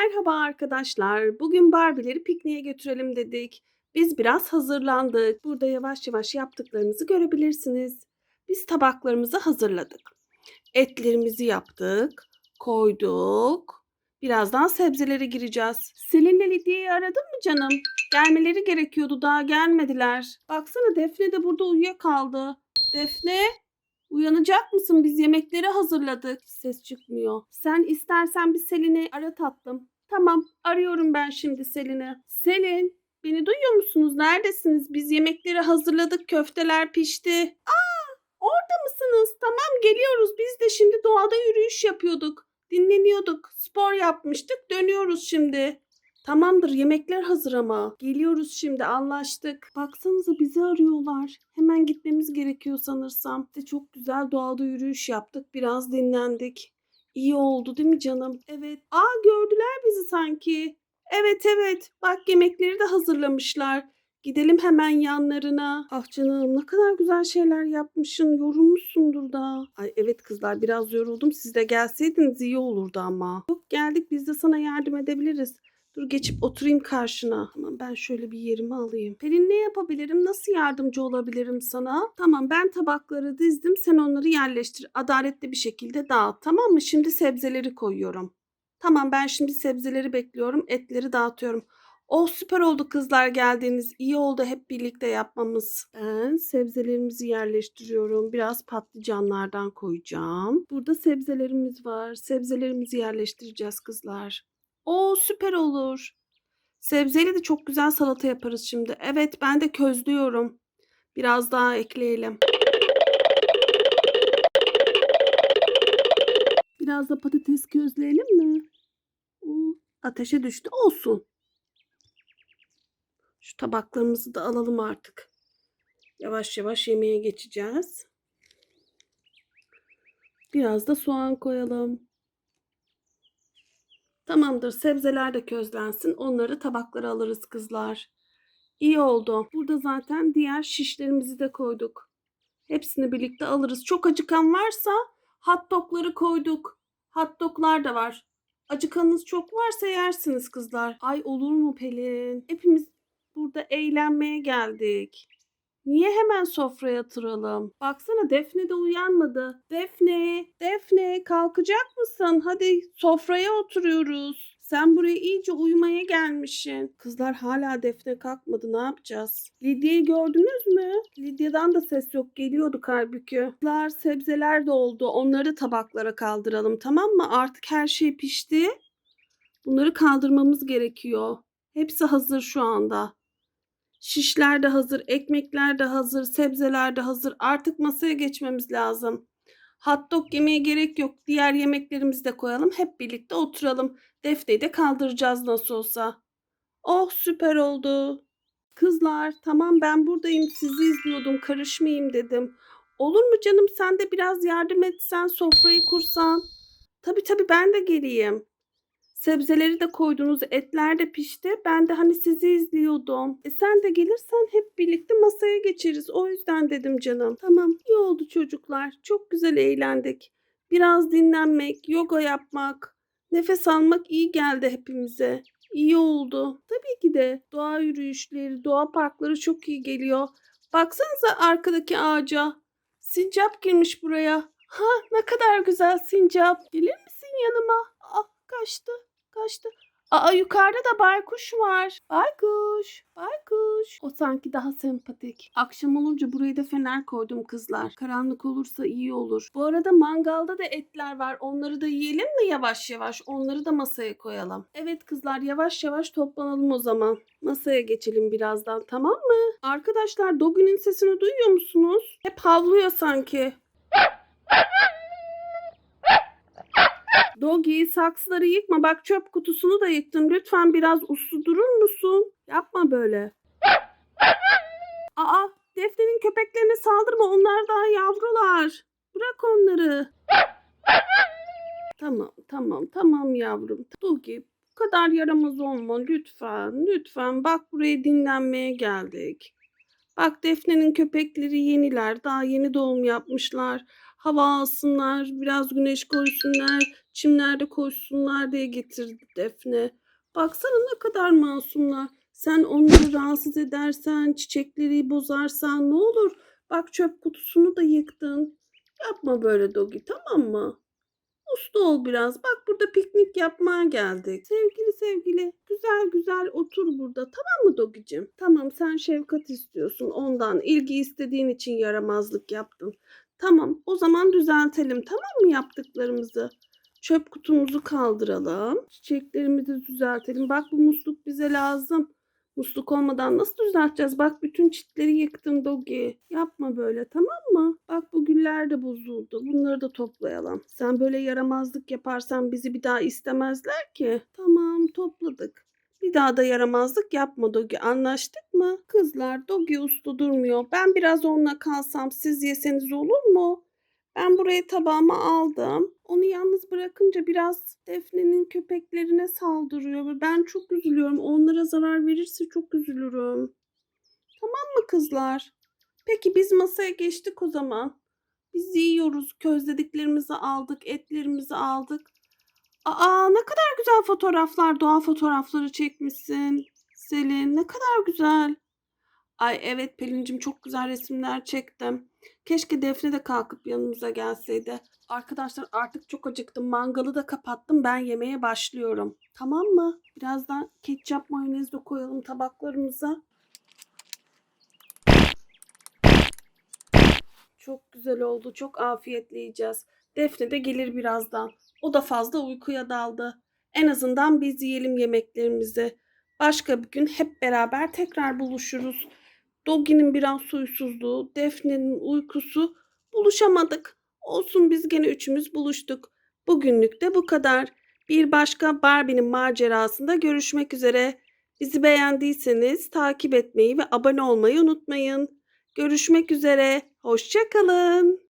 Merhaba arkadaşlar. Bugün Barbie'leri pikniğe götürelim dedik. Biz biraz hazırlandık. Burada yavaş yavaş yaptıklarımızı görebilirsiniz. Biz tabaklarımızı hazırladık. Etlerimizi yaptık, koyduk. Birazdan sebzelere gireceğiz. Selin'le Lidya'yı aradın mı canım? Gelmeleri gerekiyordu daha gelmediler. Baksana Defne de burada uyuyakaldı. Defne Uyanacak mısın? Biz yemekleri hazırladık. Ses çıkmıyor. Sen istersen bir Selin'i ara tatlım. Tamam, arıyorum ben şimdi Selin'i. Selin, beni duyuyor musunuz? Neredesiniz? Biz yemekleri hazırladık. Köfteler pişti. Aa, orada mısınız? Tamam, geliyoruz. Biz de şimdi doğada yürüyüş yapıyorduk. Dinleniyorduk. Spor yapmıştık. Dönüyoruz şimdi. Tamamdır yemekler hazır ama. Geliyoruz şimdi anlaştık. Baksanıza bizi arıyorlar. Hemen gitmemiz gerekiyor sanırsam. İşte çok güzel doğada yürüyüş yaptık. Biraz dinlendik. İyi oldu değil mi canım? Evet. Aa gördüler bizi sanki. Evet evet. Bak yemekleri de hazırlamışlar. Gidelim hemen yanlarına. Ah canım ne kadar güzel şeyler yapmışsın. Yorulmuşsundur da. Ay evet kızlar biraz yoruldum. Siz de gelseydiniz iyi olurdu ama. Yok geldik biz de sana yardım edebiliriz. Dur geçip oturayım karşına. Tamam ben şöyle bir yerimi alayım. Pelin ne yapabilirim? Nasıl yardımcı olabilirim sana? Tamam ben tabakları dizdim. Sen onları yerleştir. Adaletli bir şekilde dağıt. Tamam mı? Şimdi sebzeleri koyuyorum. Tamam ben şimdi sebzeleri bekliyorum. Etleri dağıtıyorum. Oh süper oldu kızlar geldiğiniz. İyi oldu hep birlikte yapmamız. Ben sebzelerimizi yerleştiriyorum. Biraz patlıcanlardan koyacağım. Burada sebzelerimiz var. Sebzelerimizi yerleştireceğiz kızlar. Oo süper olur. Sebzeyle de çok güzel salata yaparız şimdi. Evet ben de közlüyorum. Biraz daha ekleyelim. Biraz da patates közleyelim mi? Ateşe düştü. Olsun. Şu tabaklarımızı da alalım artık. Yavaş yavaş yemeğe geçeceğiz. Biraz da soğan koyalım. Tamamdır. Sebzeler de közlensin. Onları tabaklara alırız kızlar. İyi oldu. Burada zaten diğer şişlerimizi de koyduk. Hepsini birlikte alırız. Çok acıkan varsa hot dogları koyduk. Hot doglar da var. Acıkanınız çok varsa yersiniz kızlar. Ay olur mu Pelin? Hepimiz burada eğlenmeye geldik. Niye hemen sofraya yatıralım? Baksana Defne de uyanmadı. Defne, Defne kalkacak mısın? Hadi sofraya oturuyoruz. Sen buraya iyice uyumaya gelmişsin. Kızlar hala Defne kalkmadı. Ne yapacağız? Lidya'yı gördünüz mü? Lidya'dan da ses yok. Geliyordu halbuki. Kızlar sebzeler de oldu. Onları tabaklara kaldıralım tamam mı? Artık her şey pişti. Bunları kaldırmamız gerekiyor. Hepsi hazır şu anda. Şişler de hazır, ekmekler de hazır, sebzeler de hazır. Artık masaya geçmemiz lazım. Hot dog yemeye gerek yok. Diğer yemeklerimizi de koyalım. Hep birlikte oturalım. Defneyi de kaldıracağız nasıl olsa. Oh süper oldu. Kızlar tamam ben buradayım sizi izliyordum karışmayayım dedim. Olur mu canım sen de biraz yardım etsen sofrayı kursan. Tabii tabii ben de geleyim. Sebzeleri de koydunuz, etler de pişti. Ben de hani sizi izliyordum. E sen de gelirsen hep birlikte masaya geçeriz. O yüzden dedim canım. Tamam, iyi oldu çocuklar. Çok güzel eğlendik. Biraz dinlenmek, yoga yapmak, nefes almak iyi geldi hepimize. İyi oldu. Tabii ki de doğa yürüyüşleri, doğa parkları çok iyi geliyor. Baksanıza arkadaki ağaca. Sincap girmiş buraya. Ha ne kadar güzel sincap. Gelir misin yanıma? Ah kaçtı kaçtı. Aa yukarıda da baykuş var. Baykuş, baykuş. O sanki daha sempatik. Akşam olunca buraya da fener koydum kızlar. Karanlık olursa iyi olur. Bu arada mangalda da etler var. Onları da yiyelim mi yavaş yavaş? Onları da masaya koyalım. Evet kızlar yavaş yavaş toplanalım o zaman. Masaya geçelim birazdan tamam mı? Arkadaşlar Dogi'nin sesini duyuyor musunuz? Hep havlıyor sanki. Dogi saksıları yıkma. Bak çöp kutusunu da yıktın. Lütfen biraz uslu durur musun? Yapma böyle. Aa, Defne'nin köpeklerine saldırma. Onlar daha yavrular. Bırak onları. Tamam, tamam, tamam yavrum. Dogi, bu kadar yaramaz olma lütfen. Lütfen bak buraya dinlenmeye geldik. Bak Defne'nin köpekleri yeniler. Daha yeni doğum yapmışlar. Hava alsınlar, biraz güneş koysunlar, çimlerde koşsunlar diye getirdi Defne. Baksana ne kadar masumlar. Sen onları rahatsız edersen, çiçekleri bozarsan ne olur? Bak çöp kutusunu da yıktın. Yapma böyle Dogi tamam mı? Uslu ol biraz. Bak burada piknik yapmaya geldik. Sevgili sevgili güzel güzel otur burada tamam mı Dogicim? Tamam sen şefkat istiyorsun ondan. ilgi istediğin için yaramazlık yaptın. Tamam o zaman düzeltelim tamam mı yaptıklarımızı? Çöp kutumuzu kaldıralım. Çiçeklerimizi düzeltelim. Bak bu musluk bize lazım. Musluk olmadan nasıl düzelteceğiz? Bak bütün çitleri yıktın Dogi. Yapma böyle tamam mı? Bak bu güller de bozuldu. Bunları da toplayalım. Sen böyle yaramazlık yaparsan bizi bir daha istemezler ki. Tamam topladık. Bir daha da yaramazlık yapma Dogi. Anlaştık mı? Kızlar Dogi usta durmuyor. Ben biraz onunla kalsam siz yeseniz olur mu? Ben buraya tabağıma aldım. Onu yalnız bırakınca biraz Defne'nin köpeklerine saldırıyor ben çok üzülüyorum. Onlara zarar verirse çok üzülürüm. Tamam mı kızlar? Peki biz masaya geçtik o zaman. Biz yiyoruz. Közlediklerimizi aldık, etlerimizi aldık. Aa ne kadar güzel fotoğraflar, doğa fotoğrafları çekmişsin. Selin ne kadar güzel. Ay evet Pelin'cim çok güzel resimler çektim. Keşke Defne de kalkıp yanımıza gelseydi. Arkadaşlar artık çok acıktım. Mangalı da kapattım. Ben yemeğe başlıyorum. Tamam mı? Birazdan ketçap mayonez de koyalım tabaklarımıza. Çok güzel oldu. Çok afiyetle yiyeceğiz. Defne de gelir birazdan. O da fazla uykuya daldı. En azından biz yiyelim yemeklerimizi. Başka bir gün hep beraber tekrar buluşuruz. Dogi'nin biraz suysuzluğu, Defne'nin uykusu buluşamadık. Olsun biz gene üçümüz buluştuk. Bugünlük de bu kadar. Bir başka Barbie'nin macerasında görüşmek üzere. Bizi beğendiyseniz takip etmeyi ve abone olmayı unutmayın. Görüşmek üzere. Hoşçakalın.